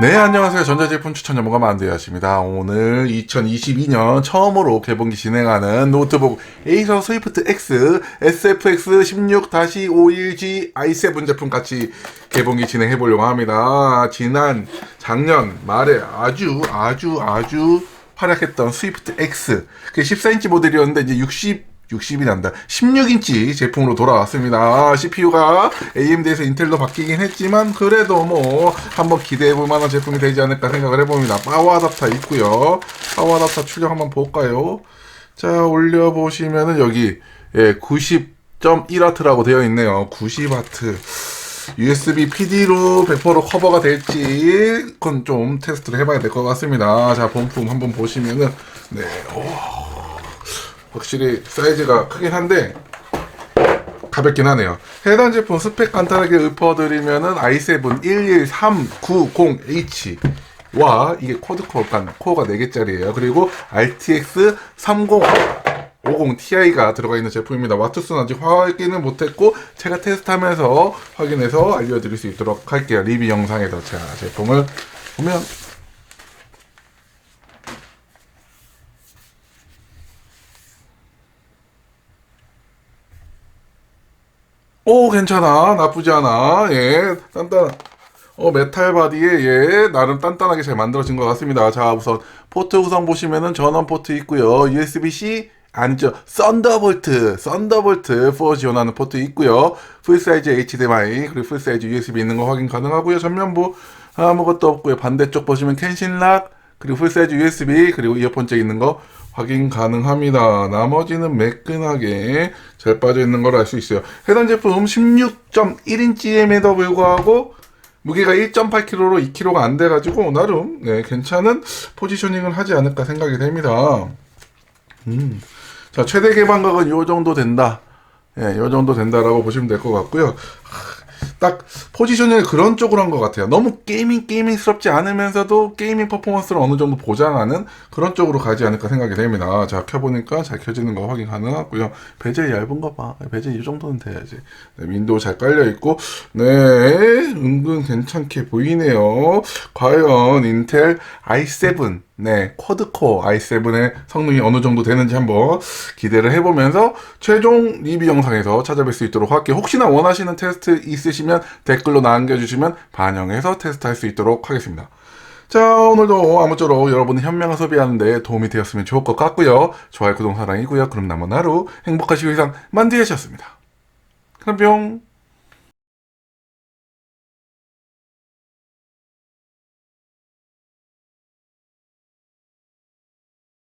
네, 안녕하세요. 전자제품 추천 전문가 만두야십니다. 오늘 2022년 처음으로 개봉기 진행하는 노트북 에이서 스위프트 X SFX 16-51G i7 제품 같이 개봉기 진행해 보려고 합니다. 지난 작년 말에 아주 아주 아주 활약했던 스위프트 X 그게 14인치 모델이었는데 이제 60 60이 난다. 16인치 제품으로 돌아왔습니다. CPU가 AMD에서 인텔로 바뀌긴 했지만 그래도 뭐 한번 기대해 볼 만한 제품이 되지 않을까 생각을 해봅니다. 파워 아답터 있고요. 파워 아답터 출력 한번 볼까요? 자, 올려 보시면은 여기 예, 90.1W라고 되어 있네요. 90W. USB PD로 100% 커버가 될지 그건 좀 테스트를 해봐야 될 것 같습니다. 자, 본품 한번 보시면은 네, 오. 확실히 사이즈가 크긴 한데 가볍긴 하네요. 해당 제품 스펙 간단하게 읊어드리면은 i7 11390H 와 이게 쿼드 코어 간 코어가 4개짜리예요. 그리고 RTX 3050 Ti가 들어가 있는 제품입니다. 와트 수는 아직 확인은 못했고 제가 테스트하면서 확인해서 알려드릴 수 있도록 할게요. 리뷰 영상에서 제가 제품을 보면 오 괜찮아. 나쁘지 않아. 예 단단 어 메탈 바디에 예 나름 단단하게 잘 만들어진 것 같습니다. 자 우선 포트 구성 보시면은 전원 포트 있고요. USB-C 아니죠 썬더볼트 썬더볼트 4 지원하는 포트 있고요. 풀사이즈 HDMI 그리고 풀사이즈 USB 있는 거 확인 가능하고요. 전면부 아무것도 없고요. 반대쪽 보시면 캔신락 그리고 풀사이즈 USB 그리고 이어폰 잭 있는 거 확인 가능합니다. 나머지는 매끈하게 잘 빠져 있는 걸 알 수 있어요. 해당 제품 16.1인치임에도 불구하고 무게가 1.8kg로 2kg가 안 돼가지고 나름 네, 괜찮은 포지셔닝을 하지 않을까 생각이 됩니다. 음. 자 최대 개방각은 이 정도 된다. 예, 이 정도 된다라고 보시면 될 것 같고요. 딱 포지셔닝을 그런 쪽으로 한 것 같아요. 너무 게이밍 게이밍스럽지 않으면서도 게이밍 퍼포먼스를 어느 정도 보장하는 그런 쪽으로 가지 않을까 생각이 됩니다. 자 켜보니까 잘 켜지는 거 확인 가능하고요. 베젤 얇은 거 봐. 베젤 이 정도는 돼야지. 네, 윈도우 잘 깔려 있고 네 은근 괜찮게 보이네요. 과연 인텔 i7 네, 쿼드코어 i7의 성능이 어느 정도 되는지 한번 기대를 해보면서 최종 리뷰 영상에서 찾아뵐 수 있도록 할게요. 혹시나 원하시는 테스트 있으시면 댓글로 남겨주시면 반영해서 테스트할 수 있도록 하겠습니다. 자, 오늘도 아무쪼록 여러분의 현명한 소비하는데 도움이 되었으면 좋을 것 같고요. 좋아요, 구독, 사랑이고요. 그럼 남은 하루 행복하시고 이상 만두야셨습니다. 그럼 뿅!